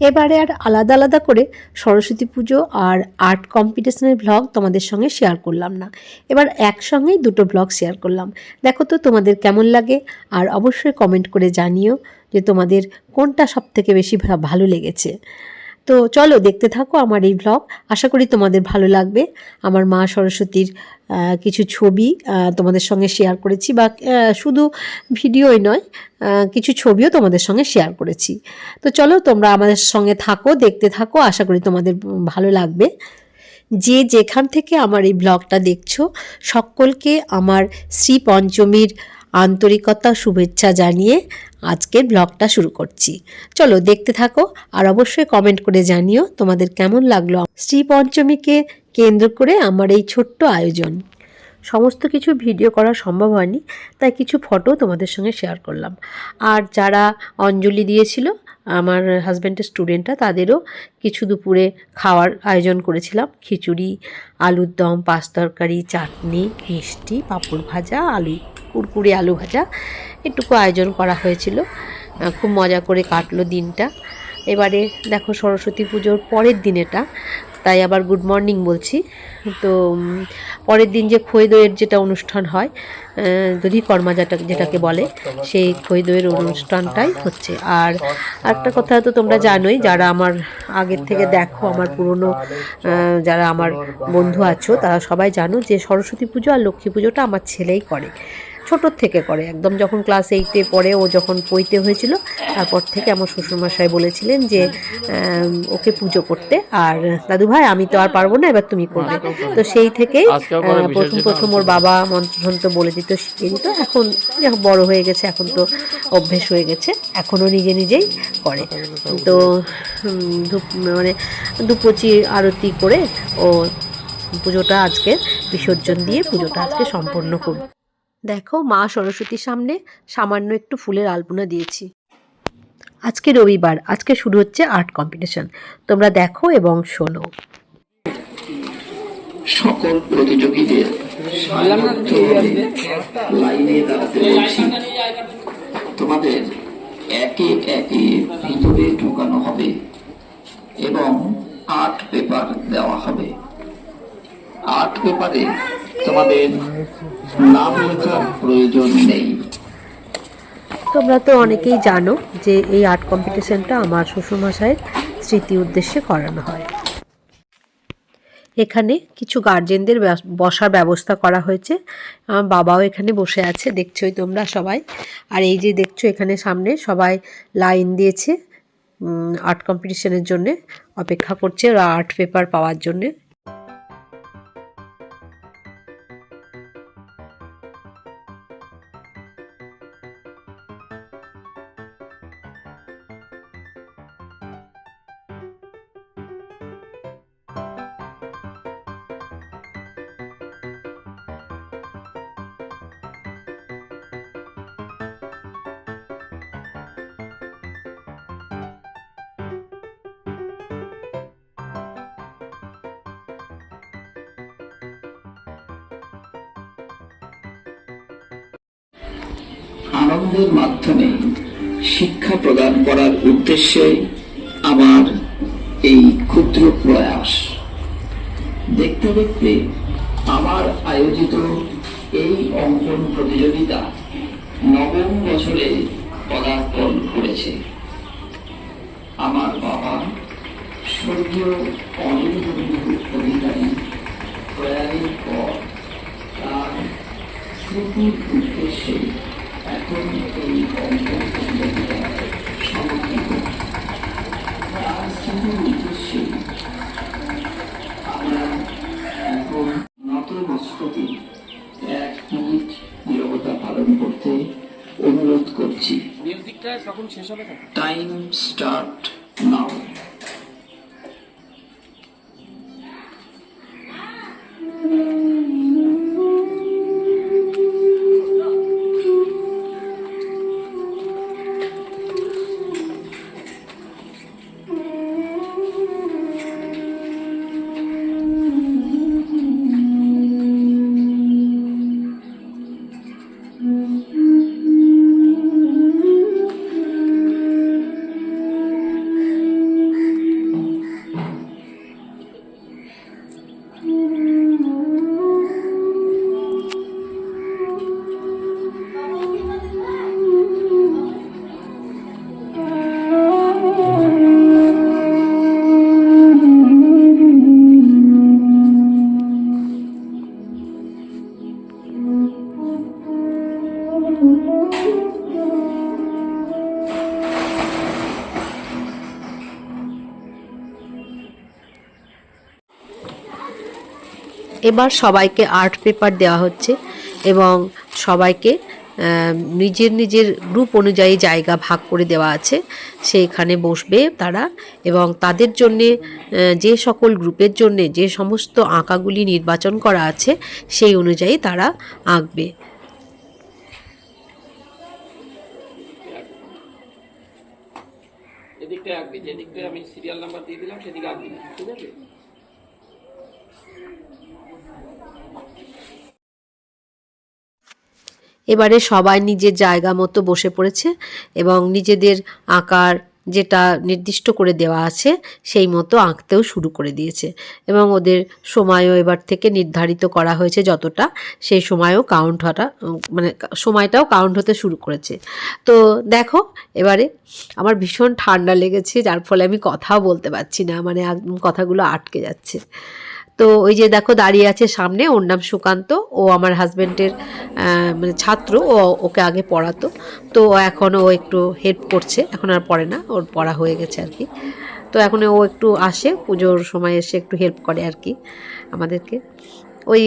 এবারে আর আলাদা আলাদা করে সরস্বতী পুজো আর আর্ট কম্পিটিশনের ব্লগ তোমাদের সঙ্গে শেয়ার করলাম না। এবার একসঙ্গেই দুটো ব্লগ শেয়ার করলাম। দেখো তো তোমাদের কেমন লাগে, আর অবশ্যই কমেন্ট করে জানিও যে তোমাদের কোনটা সবথেকে বেশি ভালো লেগেছে। তো চলো দেখতে থাকো আমার এই ব্লগ আশা করি তোমাদের ভালো লাগবে। আমার মা সরস্বতীর কিছু ছবি তোমাদের সঙ্গে শেয়ার করেছি বা শুধু ভিডিওই নয় কিছু ছবিও তোমাদের সঙ্গে শেয়ার করেছি। তো চলো তোমরা আমাদের সঙ্গে থাকো, দেখতে থাকো, আশা করি তোমাদের ভালো লাগবে। যে যেখান থেকে আমার এই ব্লগটা দেখছ, সকলকে আমার শ্রী পঞ্চমীর আন্তরিকতা, শুভেচ্ছা জানিয়ে আজকের ব্লগটা শুরু করছি। চলো দেখতে থাকো আর অবশ্যই কমেন্ট করে জানিও তোমাদের কেমন লাগল শ্রী পঞ্চমীকে কেন্দ্র করে আমার এই ছোট্ট আয়োজন। সমস্ত কিছু ভিডিও করা সম্ভব হয়নি, তাই কিছু ফটো তোমাদের সঙ্গে শেয়ার করলাম। আর যারা অঞ্জলি দিয়েছিল, আমার হাজব্যান্ডের স্টুডেন্টরা তাদেরও কিছু দুপুরে খাওয়ার আয়োজন করেছিলাম। খিচুড়ি, আলুর দম, পাঁচ তরকারি, চাটনি, মিষ্টি, পাঁপড় ভাজা, আলু কুরকুরে আলু ভাজা। এটুকু আয়োজন করা হয়েছিল। খুব মজা করে কাটলো দিনটা। এবারে দেখো সরস্বতী পুজোর পরের দিন এটা তাই আবার গুড মর্নিং বলছি। তো পরের দিন যে খই দইয়ের যেটা অনুষ্ঠান হয় দধি কর্মা যেটা, যেটাকে বলে, সেই খই দইয়ের অনুষ্ঠানটাই হচ্ছে। আর একটা কথা তো তোমরা জানোই, যারা আমার আগের থেকে দেখো, আমার পুরনো যারা আমার বন্ধু আছো, তারা সবাই জানো যে সরস্বতী পুজো আর লক্ষ্মী পুজোটা আমার ছেলেই করে। ছোটোর থেকে করে। একদম যখন ক্লাস এইটে পরে ও যখন পইতে হয়েছিল তারপর থেকে আমার শ্বশুরমশাই বলেছিলেন যে ওকে পুজো করতে। আর দাদু ভাই আমি তো আর পারব না এবার তুমি করবে। তো সেই থেকেই প্রথম প্রথম ওর বাবা মন্ত্রতন্ত্র বলে দিত শিখিয়ে দিত। এখন বড় হয়ে গেছে এখন তো অভ্যেস হয়ে গেছে। এখনও নিজে নিজেই করে। তো ধূপ মানে দুপচি আরতি করে ও পুজোটা আজকে বিসর্জন দিয়ে পুজোটা আজকে সম্পন্ন করব। দেখো মা সরস্বতীর সামনে সামান্য একটু ফুলের আলপনা দিয়েছি। আজকে রবিবার, আজকে শুরু হচ্ছে আর্ট কম্পিটিশন। তোমরা দেখো এবং শোনো। সকল প্রতিযোগীদের তোমাদের একে একে ভিতরে ঢোকানো হবে এবং আর্ট পেপার দেওয়া হবে। আর্ট পেপারে তোমাদের প্রয়োজন নেই। তোমরা তো অনেকেই জানো যে এই আর্ট কম্পিটিশনটা আমার শ্বশুরমশাইয়ের স্মৃতি উদ্দেশ্যে করানো হয়। এখানে কিছু গার্জেনদের বসার ব্যবস্থা করা হয়েছে। আমার বাবাও এখানে বসে আছে, দেখছোই তোমরা সবাই। আর এই যে দেখছ এখানে সামনে সবাই লাইন দিয়েছে আর্ট কম্পিটিশনের জন্যে অপেক্ষা করছে। ওরা আর্ট পেপার পাওয়ার জন্যে। আনন্দের মাধ্যমে শিক্ষা প্রদান করার উদ্দেশ্যে আমার এই ক্ষুদ্র প্রয়াস। দেখতে দেখতে আমার আয়োজিত এই অঙ্কন প্রতিযোগিতা নবম বছরে পদার্পণ করেছে। আমার বাবা স্বর্গীয় অনিল বন্ধু অধিকারী প্রয়াণের পর তার স্মৃতির উদ্দেশ্যে মস্তকে এক মিনিট নিরবতা পালন করতে অনুরোধ করছি। মিউজিকটা কখন শেষ হবে টাইম স্টার্ট এবার সবাইকে আর্ট পেপার দেওয়া হচ্ছে এবং সবাইকে নিজের নিজের গ্রুপ অনুযায়ী জায়গা ভাগ করে দেওয়া আছে। সেইখানে বসবে তারা এবং তাদের জন্যে যে সকল গ্রুপের জন্যে যে সমস্ত আঁকাগুলি নির্বাচন করা আছে সেই অনুযায়ী তারা আঁকবে। এদিকটা যেদিকটা আমি সিরিয়াল নাম্বার দিয়ে দিলাম, সেদিকে ঠিক আছে? এবারে সবাই নিজের জায়গা মতো বসে পড়েছে এবং নিজেদের আঁকার যেটা নির্দিষ্ট করে দেওয়া আছে সেই মতো আঁকতেও শুরু করে দিয়েছে এবং ওদের সময়ও এবার থেকে নির্ধারিত করা হয়েছে যতটা। সেই সময়ও কাউন্ট হওয়াটা মানে সময়টাও কাউন্ট হতে শুরু করেছে। তো দেখো, এবারে আমার ভীষণ ঠান্ডা লেগেছে, যার ফলে আমি কথাও বলতে পারছি না মানে কথাগুলো আটকে যাচ্ছে। তো ওই যে দেখো দাঁড়িয়ে আছে সামনে, ওর নাম সুকান্ত। ও আমার হাজব্যান্ডের মানে ছাত্র, ও ওকে আগে পড়াতো। তো এখন ও একটু হেল্প করছে, এখন আর পড়ে না, ওর পড়া হয়ে গেছে আর কি। তো এখন ও একটু আসে, পুজোর সময় এসে একটু হেল্প করে আর কি আমাদেরকে। ওই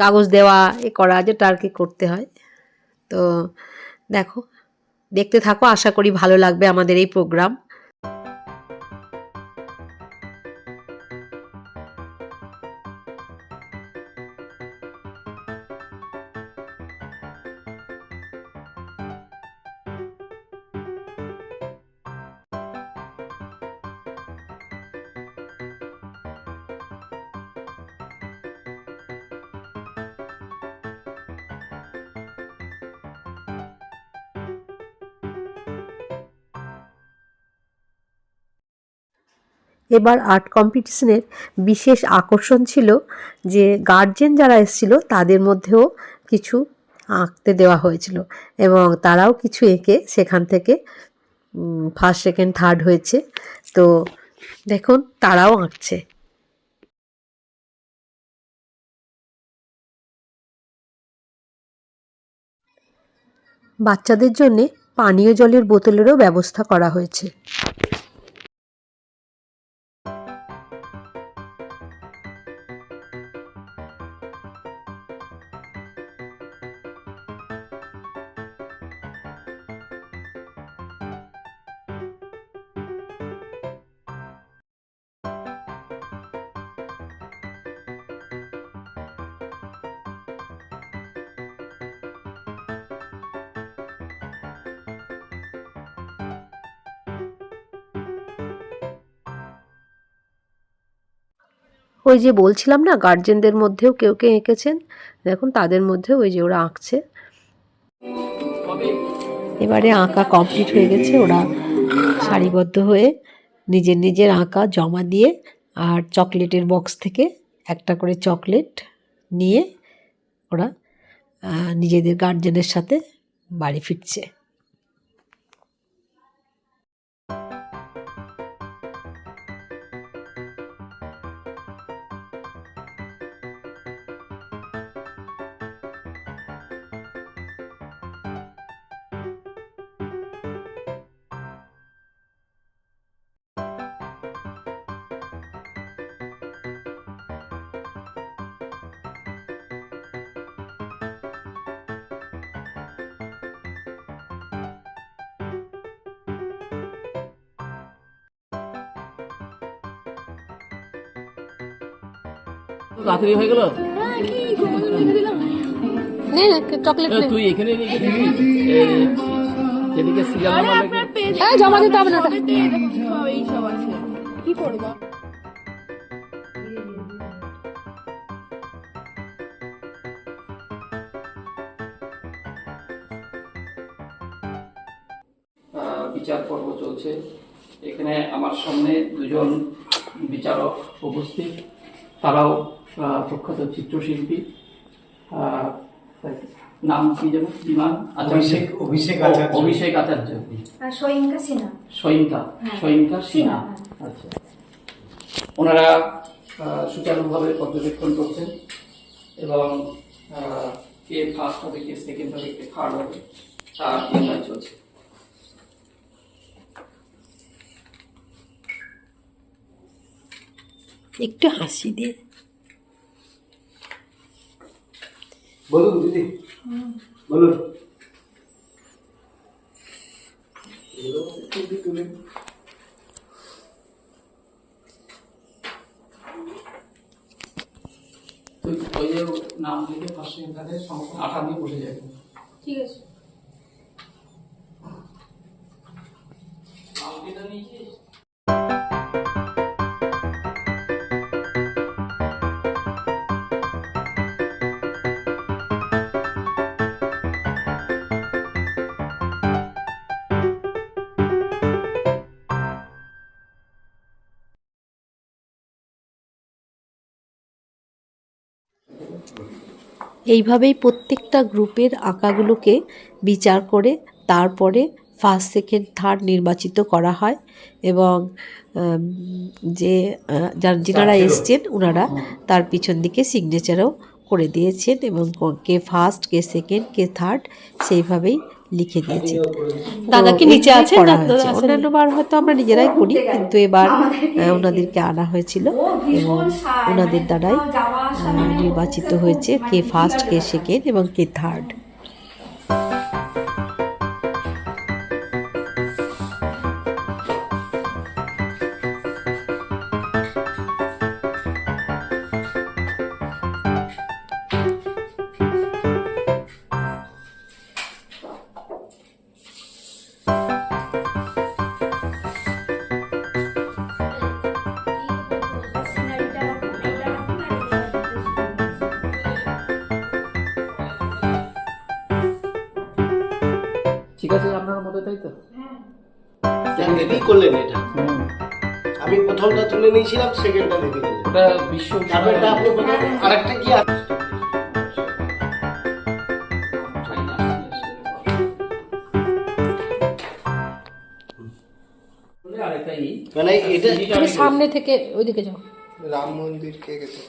কাগজ দেওয়া, এ করা, যেটা আর কি করতে হয়। তো দেখো, দেখতে থাকো, আশা করি ভালো লাগবে আমাদের এই প্রোগ্রাম এবার আর্ট কম্পিটিশনের বিশেষ আকর্ষণ ছিল যে গার্জেন যারা এসেছিল তাদের মধ্যেও কিছু আঁকতে দেওয়া হয়েছিল এবং তারাও কিছু এঁকে সেখান থেকে ফার্স্ট সেকেন্ড থার্ড হয়েছে। তো দেখুন, তারাও আঁকছে। বাচ্চাদের জন্যে পানীয় জলের বোতলেরও ব্যবস্থা করা হয়েছে। ওই যে বলছিলাম না গার্জেনদের মধ্যেও কেউ কেউ এঁকেছেন? দেখুন, তাদের মধ্যেও ওই যে ওরা আঁকছে। এবারে আঁকা কমপ্লিট হয়ে গেছে। ওরা সারিবদ্ধ হয়ে নিজের নিজের আঁকা জমা দিয়ে আর চকলেটের বক্স থেকে একটা করে চকলেট নিয়ে ওরা নিজেদের গার্জেনের সাথে বাড়ি ফিরছে। তাড়াতাড়ি হয়ে গেল? চকলেট তুই এখানে রেখে দিবি এ, যেদিকে সিরিয়াল নাম্বার জমা দিতে হবে না ওটা। কি করব? বিচার পর্ব চলছে। এখানে আমার সামনে দুজন বিচারক উপস্থিত। তারাও প্রখ্যাত চিত্রশিল্পী আহ, নাম কি যেন? বিমান অভিষেক অভিষেক আচার্য। অভিষেক আচার্য। সয়ঙ্কা সিনহা। সৈনিকা সৈনিকা সিনহা। আচ্ছা। ওনারা আহ, সুচারুভাবে পর্যবেক্ষণ করছেন এবং আহ, কে ফার্স্ট হবে কে সেকেন্ড হবে কে থার্ড হবে তার নির্ণয় চলছে। একটু হাসি দিয়ে বলুন তুই ওই যে নাম লিখে পাশে এখানে আঠা দিয়ে বসে যাবে ঠিক আছে। এইভাবেই প্রত্যেকটা গ্রুপের আঁকাগুলোকে বিচার করে তারপরে ফার্স্ট সেকেন্ড থার্ড নির্বাচিত করা হয় এবং যে যারা এসছেন ওনারা তার পিছন দিকে সিগনেচারও করে দিয়েছেন এবং কে ফার্স্ট কে সেকেন্ড কে থার্ড সেইভাবেই লিখে দিয়েছেন দাদা কি নিচে আছে করা হয়েছে। অন্যান্য বার হয়তো আমরা নিজেরাই করি কিন্তু এবার আহ, ওনাদেরকে আনা হয়েছিল এবং ওনাদের দ্বারাই আহ, নির্বাচিত হয়েছে কে ফার্স্ট কে সেকেন্ড এবং কে থার্ড দিদি করলেন এটা। আমি প্রথমটা তুলে নিয়েছিলাম সেকেন্ডটা দিদি ওটা বিশ্ব তারপরটা আপনি আরেকটা কি মানে এটা তুমি সামনে থেকে ওইদিকে যাও। রাম মন্দির কে গেছে?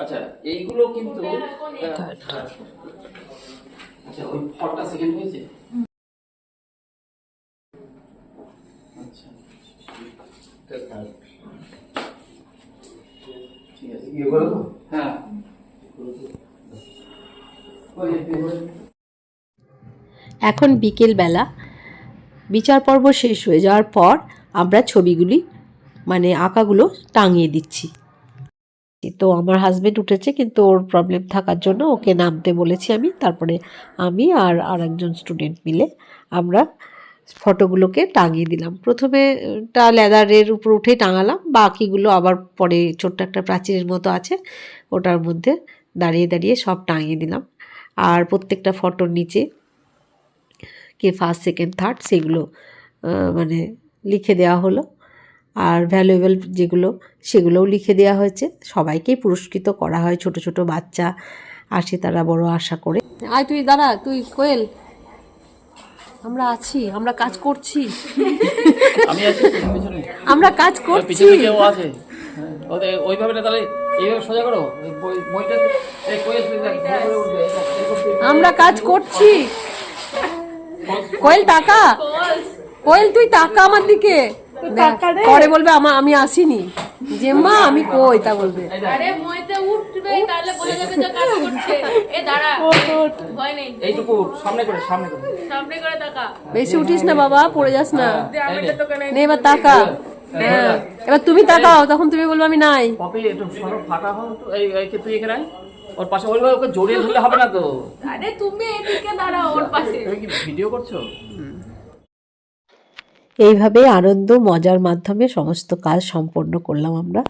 আচ্ছা এইগুলো কিন্তু আচ্ছা ওই ফলটা সেকেন্ড হয়েছে আচ্ছা ঠিক আছে করে দেবো? হ্যাঁ এখন বিকেলবেলা বিচার পর্ব শেষ হয়ে যাওয়ার পর আমরা ছবিগুলি মানে আঁকাগুলো টাঙিয়ে দিচ্ছি তো আমার হাজবেন্ড উঠেছে, কিন্তু ওর প্রবলেম থাকার জন্য ওকে নামতে বলেছি আমি তারপরে আমি আর আরেকজন স্টুডেন্ট মিলে আমরা ফটোগুলোকে টাঙিয়ে দিলাম। প্রথমে, টা লেদারের উপর উঠেই টাঙালাম, বাকিগুলো আবার পরে ছোট্ট একটা প্রাচীরের মতো আছে, ওটার মধ্যে দাঁড়িয়ে দাঁড়িয়ে সব টাঙিয়ে দিলাম। আর প্রত্যেকটা ফটোর নিচে কে ফার্স্ট সেকেন্ড থার্ড সেগুলো মানে লিখে দেওয়া হলো। আর ভ্যালুয়েবল যেগুলো, সেগুলোও লিখে দেওয়া হয়েছে। সবাইকেই পুরস্কৃত করা হয়, ছোট ছোট বাচ্চা আসে তারা বড় আশা করে। আয় তুই, দাঁড়া, তুই, কোয়েল আমরা আছি আমরা কাজ করছি। আমি আছি পিছনে। আমরা কাজ করছি পিছনে কেউ আছে। ওইভাবে না তাহলে এইভাবে সোজা করো। বইটা আমরা কাজ করছি। কয়েল টাকা? কোয়েল তুই টাকা আমার দিকে। পরে বলবে আমা আমি আসিনি। জেম্মা আমি কই? তা বলবে। আরে মইতে উঠবে তাহলে বোঝা যাবে যে কাজ করছে। এ দাঁড়া। ভয় নেই। এইটুকু সামনে করে সামনে করে। সামনে করে তাকা। বেশি উঠিস না বাবা পড়ে যাস না। নে। তোকে নেই। এবার টাকা হ্যাঁ। এবার তুমি তাকাও তখন তুমি বলবে আমি নাই। পপি একটু সরো ফাটা হও তো এই এই যে তুই এখানে। ওর পাশে ওইভাবে ওকে জড়িয়ে ধরলে হবে না তো। আরে তুমি এদিকে দাঁড়াও ওর পাশে। তুমি কি ভিডিও করছ? এইভাবে আনন্দ, মজার মাধ্যমে সমস্ত কাজ সম্পন্ন করলাম আমরা।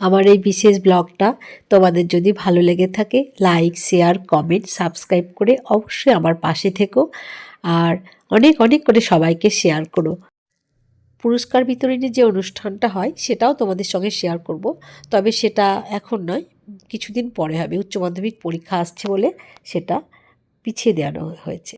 আমার এই বিশেষ ব্লগটা তোমাদের যদি ভালো লেগে থাকে, লাইক, শেয়ার, কমেন্ট, সাবস্ক্রাইব করে অবশ্যই আমার পাশে থেকো। আর অনেক অনেক করে সবাইকে শেয়ার করো। পুরস্কার বিতরণী যে অনুষ্ঠানটা হয়, সেটাও তোমাদের সঙ্গে শেয়ার করব। তবে সেটা এখন নয়, কিছুদিন পরে হবে। উচ্চ মাধ্যমিক পরীক্ষা আসছে বলে সেটা পিছিয়ে দেওয়ানো হয়েছে।